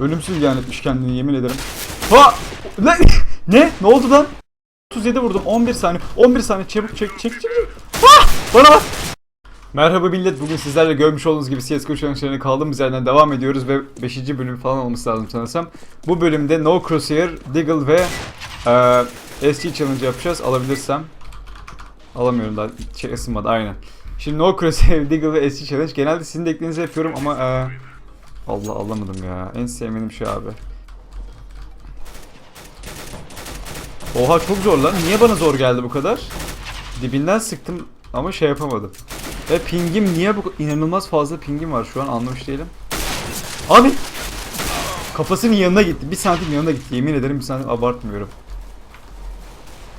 Ölümsüz ilan etmiş kendini yemin ederim. Ha! Ne? ne? Ne oldu lan? 37 vurdum 11 saniye. 11 saniye çabuk çek çek çek. Ah! Bana bak. Merhaba millet. Bugün sizlerle görmüş olduğunuz gibi CSGO challenge'larına kaldığımız yerden devam ediyoruz ve 5. bölüm falan olması lazım sanırsam. Bu bölümde No Crosshair, Deagle ve eee SG challenge yapacağız. Alabilirsem. Alamıyorum daha şey ısınmadı aynen. Şimdi No Crosshair, Deagle ve SG challenge. Genelde sizin de yapıyorum ama eee Allah alamadım ya. En sevmediğim şey abi. Oha çok zor lan. Niye bana zor geldi bu kadar? Dibinden sıktım ama şey yapamadım. Ve pingim niye bu inanılmaz fazla pingim var şu an anlamış değilim. Abi kafasının yanına gitti. Bir santim yanına gitti. Yemin ederim bir santim abartmıyorum.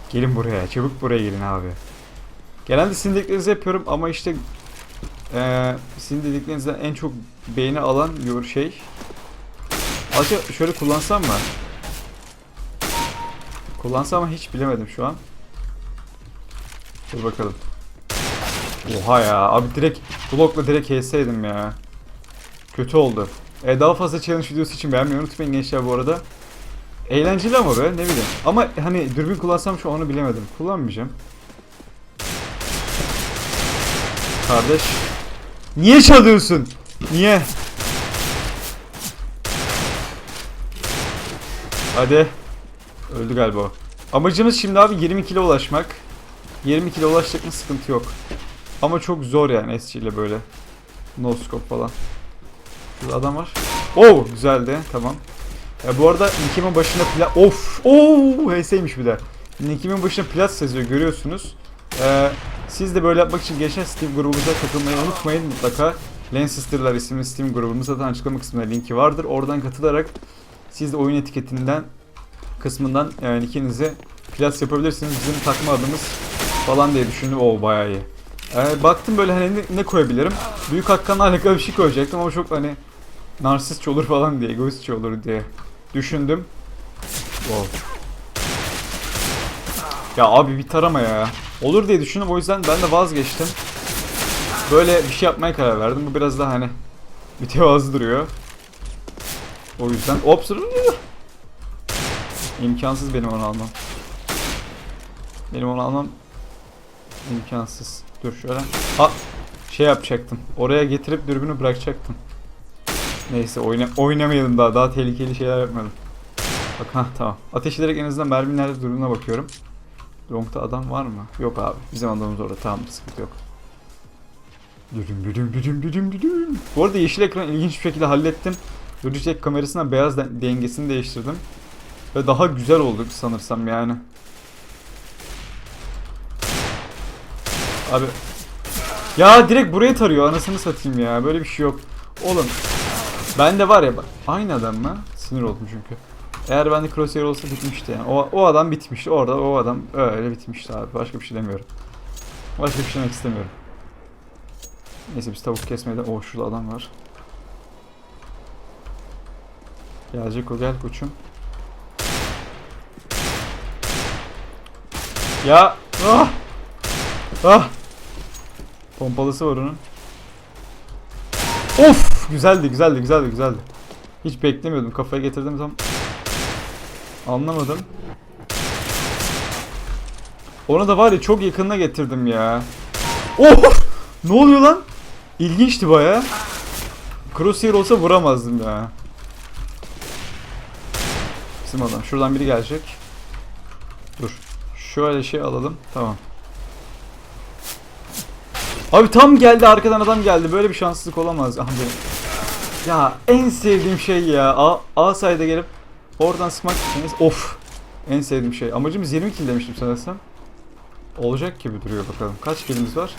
Gelin buraya. Çabuk buraya gelin abi. Genelde sizin dediklerinizi yapıyorum ama işte eee sizin dediklerinizden en çok beğeni alan yor şey. Acaba şöyle kullansam mı? Kullansam ama hiç bilemedim şu an. Dur bakalım. Oha ya abi direkt blokla direkt KS'ydim ya. Kötü oldu. E, daha fazla challenge videosu için beğenmeyi unutmayın gençler bu arada. Eğlenceli ama be ne bileyim. Ama hani dürbün kullansam şu onu bilemedim. Kullanmayacağım. Kardeş. Niye çalıyorsun? Niye? Hadi. Öldü galiba. Amacımız şimdi abi 20 kilo ulaşmak. 20 kilo ulaştık mı sıkıntı yok. Ama çok zor yani SG ile böyle. No scope falan. Şurada adam var. Oo güzeldi tamam. Ya bu arada Nick'imin başına plat... Of! Oo HS'ymiş bir de. Nick'imin başına plat yazıyor görüyorsunuz. Ee, siz de böyle yapmak için gençler Steam grubumuza katılmayı unutmayın mutlaka. Lancaster'lar isimli Steam grubumuz zaten açıklama kısmında linki vardır. Oradan katılarak siz de oyun etiketinden kısmından yani ikinize plas yapabilirsiniz. Bizim takma adımız falan diye düşündüm. Oo bayağı iyi. Ee, baktım böyle hani ne, ne koyabilirim? Büyük Hakkan'la alakalı bir şey koyacaktım ama çok hani narsistçe olur falan diye, egoistçe olur diye düşündüm. Wow. Ya abi bir tarama ya. Olur diye düşündüm o yüzden ben de vazgeçtim. Böyle bir şey yapmaya karar verdim. Bu biraz daha hani mütevazı duruyor. O yüzden ops İmkansız benim onu almam. Benim onu almam imkansız. Dur şöyle. Ha şey yapacaktım. Oraya getirip dürbünü bırakacaktım. Neyse oyna oynamayalım daha. Daha tehlikeli şeyler yapmayalım. Bak ha tamam. Ateş ederek en azından merminin nerede durduğuna bakıyorum. Long'da adam var mı? Yok abi. Bizim adamımız orada. Tamam sıkıntı yok. Düdüm düdüm düdüm düdüm düdüm. Bu arada yeşil ekran ilginç bir şekilde hallettim. Logitech kamerasına beyaz de- dengesini değiştirdim. Ve daha güzel oldu sanırsam yani. Abi. Ya direkt buraya tarıyor anasını satayım ya. Böyle bir şey yok. Oğlum. Bende var ya bak. Aynı adam mı? Sinir oldum çünkü. Eğer bende crosshair olsa bitmişti yani. O, o adam bitmişti. Orada o adam öyle bitmişti abi. Başka bir şey demiyorum. Başka bir şey demek istemiyorum. Neyse biz tavuk kesmeden... Oh şurada adam var. Gelecek o gel koçum. Ya! Ah! Ah! Pompalısı var onun. Of! Güzeldi, güzeldi, güzeldi, güzeldi. Hiç beklemiyordum. Kafaya getirdim tam. Anlamadım. Onu da var ya çok yakınına getirdim ya. Oh! Ne oluyor lan? İlginçti baya. Crosshair olsa vuramazdım ya. Bizim adam. Şuradan biri gelecek. Dur. Şöyle şey alalım. Tamam. Abi tam geldi arkadan adam geldi. Böyle bir şanssızlık olamaz abi. Ya en sevdiğim şey ya. A, A sayda gelip oradan sıkmak iseniz of. En sevdiğim şey. Amacımız 20 kill demiştim sanırsam. Olacak gibi duruyor bakalım. Kaç killimiz var?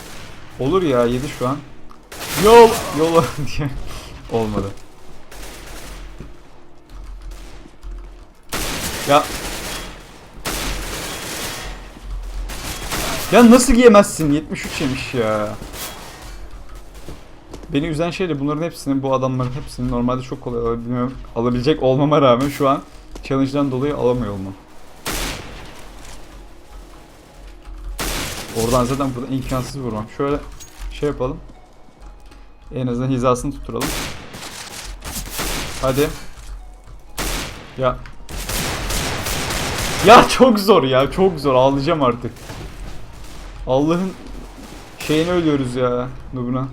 Olur ya 7 şu an. Yol yol diye olmadı. Ya Ya nasıl giyemezsin? 73 yemiş ya. Beni üzen şey de bunların hepsinin, bu adamların hepsinin normalde çok kolay alabilmem, alabilecek olmama rağmen şu an challenge'dan dolayı alamıyor olmam. Oradan zaten buradan imkansız vurmam. Şöyle şey yapalım. En azından hizasını tutturalım. Hadi. Ya. Ya çok zor ya çok zor ağlayacağım artık. Allah'ın şeyini ölüyoruz ya Nubuna.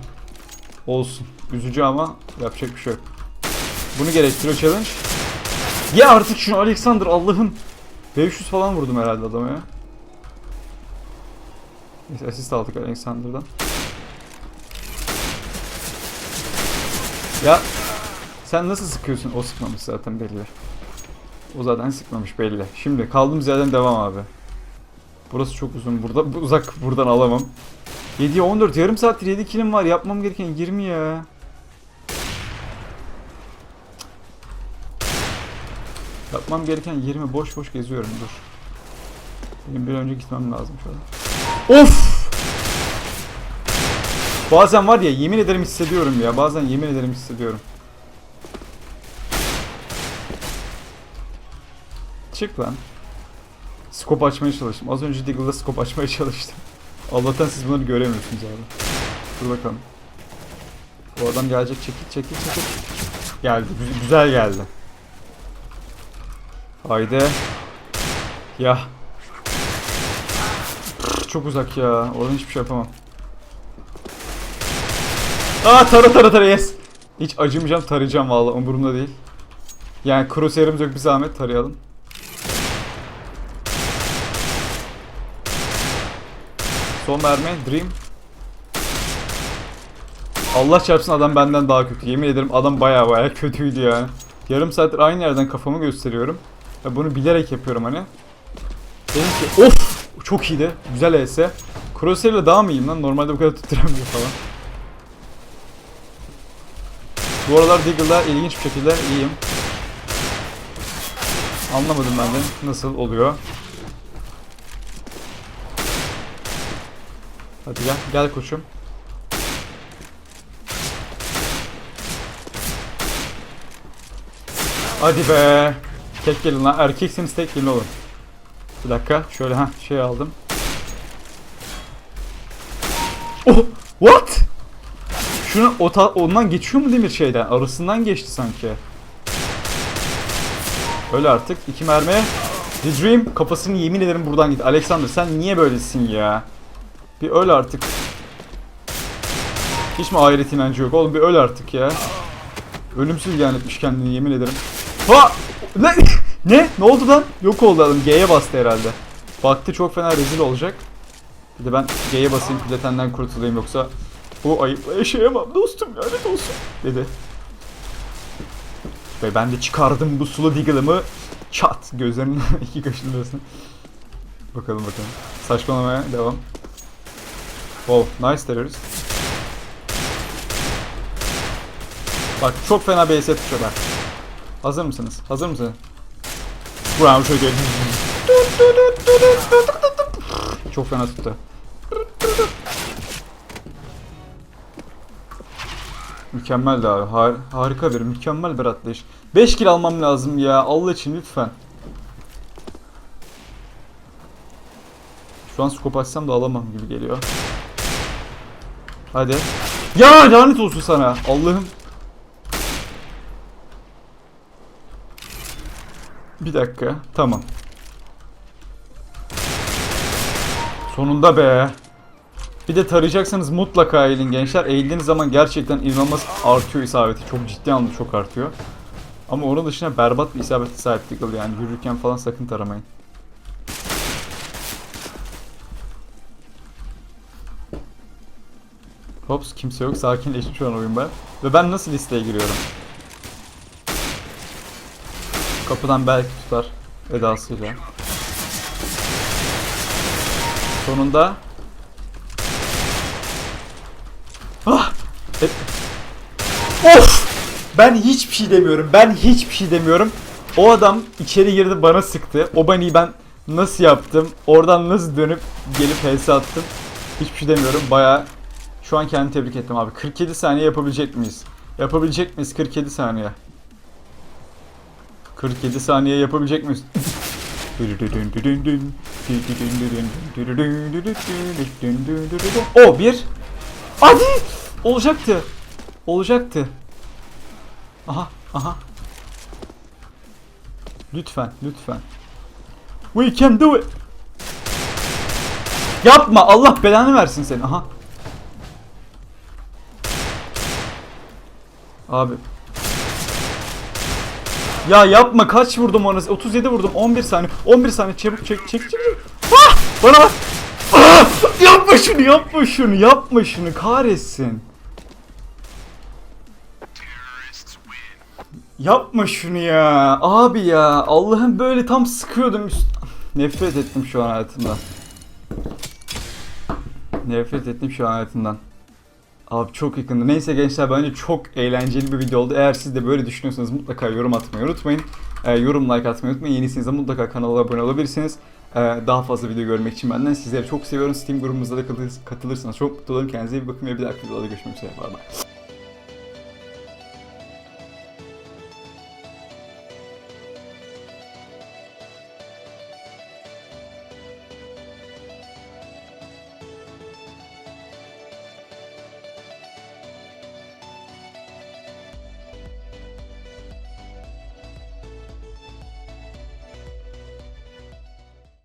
Olsun. Üzücü ama yapacak bir şey yok. Bunu gerektiriyor challenge. Ya artık şunu Alexander Allah'ım. 500 falan vurdum herhalde adama ya. Neyse asist aldık Alexander'dan. Ya sen nasıl sıkıyorsun? O sıkmamış zaten belli. O zaten sıkmamış belli. Şimdi kaldığımız yerden devam abi. Burası çok uzun. Burada bu- uzak buradan alamam. 7'ye 14 yarım saattir 7 kilim var. Yapmam gereken 20 ya. Yapmam gereken 20 boş boş geziyorum dur. Benim bir önce gitmem lazım an. Of! Bazen var ya yemin ederim hissediyorum ya. Bazen yemin ederim hissediyorum. Çık lan. Skop açmaya çalıştım. Az önce Deagle'da skop açmaya çalıştım. Allah'tan siz bunları göremiyorsunuz abi. Dur bakalım. Bu adam gelecek. Çekil çekil çekil. Geldi. gü- Güzel geldi. Haydi. Ya. Çok uzak ya. Oradan hiçbir şey yapamam. Aa tara tara tara yes. Hiç acımayacağım tarayacağım vallahi umurumda değil. Yani crosshair'ımız yok bir zahmet tarayalım. Son mermi Dream. Allah çarpsın adam benden daha kötü. Yemin ederim adam baya baya kötüydü yani. Yarım saattir aynı yerden kafamı gösteriyorum. Ve bunu bilerek yapıyorum hani. Dedim ki of çok iyiydi. Güzel ES. Crosshair'la daha mı iyiyim lan? Normalde bu kadar tutturamıyor falan. Bu aralar Deagle'da ilginç bir şekilde iyiyim. Anlamadım ben de nasıl oluyor. Hadi gel, gel koçum. Hadi be. Tek gelin lan. Erkekseniz tek gelin olun. Bir dakika. Şöyle ha şey aldım. Oh! What? Şunu o ta- ondan geçiyor mu demir şeyden? Arasından geçti sanki. Öyle artık. iki mermi. The Dream kafasını yemin ederim buradan git. Alexander sen niye böylesin ya? Bir öl artık. Hiç mi ahiret inancı yok? Oğlum bir öl artık ya. Ölümsüz ilan kendini yemin ederim. Ha! Ne? ne? Ne oldu lan? Yok oldu adam. G'ye bastı herhalde. Baktı çok fena rezil olacak. Bir de ben G'ye basayım platenden kurtulayım yoksa bu ayıpla yaşayamam dostum lanet olsun dedi. Ve ben de çıkardım bu sulu diggle'ımı çat gözlerinin iki kaşının arasına. Bakalım bakalım. Saçmalamaya devam. Wow nice terörist. Bak çok fena BS tutuyor ben. Hazır mısınız? Hazır mısınız? Brown şöyle Çok fena tuttu. Mükemmel abi. Har- harika bir, mükemmel bir atlayış. 5 kill almam lazım ya. Allah için lütfen. Şu an scope açsam da alamam gibi geliyor. Hadi. Ya lanet olsun sana. Allah'ım. Bir dakika. Tamam. Sonunda be. Bir de tarayacaksanız mutlaka eğilin gençler. Eğildiğiniz zaman gerçekten inanılmaz artıyor isabeti. Çok ciddi anlamda çok artıyor. Ama onun dışında berbat bir isabeti sahip Deagle yani. Yürürken falan sakın taramayın. Hops kimse yok. Sakinleşmiş şu an oyun ben. Ve ben nasıl listeye giriyorum? Kapıdan belki tutar edasıyla. Sonunda Ah! E- Of! Ben hiçbir şey demiyorum. Ben hiçbir şey demiyorum. O adam içeri girdi bana sıktı. O baniyi ben nasıl yaptım? Oradan nasıl dönüp gelip HS attım? Hiçbir şey demiyorum. Baya şu an kendimi tebrik ettim abi. 47 saniye yapabilecek miyiz? Yapabilecek miyiz 47 saniye? 47 saniye yapabilecek miyiz? O bir. Hadi! Olacaktı. Olacaktı. Aha, aha. Lütfen, lütfen. We can do it. Yapma. Allah belanı versin seni. Aha. Abi. Ya yapma kaç vurdum ona? 37 vurdum. 11 saniye. 11 saniye çabuk çek çek çek. Ah! Bana bak. Ah! Yapma şunu yapma şunu yapma şunu kahretsin. Yapma şunu ya. Abi ya. Allah'ım böyle tam sıkıyordum. Nefret ettim şu an hayatımdan. Nefret ettim şu an hayatımdan. Abi çok yakındı. Neyse gençler bence çok eğlenceli bir video oldu. Eğer siz de böyle düşünüyorsanız mutlaka yorum atmayı unutmayın. Ee, yorum like atmayı unutmayın. Yenisiniz de mutlaka kanala abone olabilirsiniz. Ee, daha fazla video görmek için benden sizleri çok seviyorum. Steam grubumuzda da katılırsanız çok mutlu olurum. Kendinize iyi bakın ve bir dahaki videoda görüşmek üzere. Bay bay.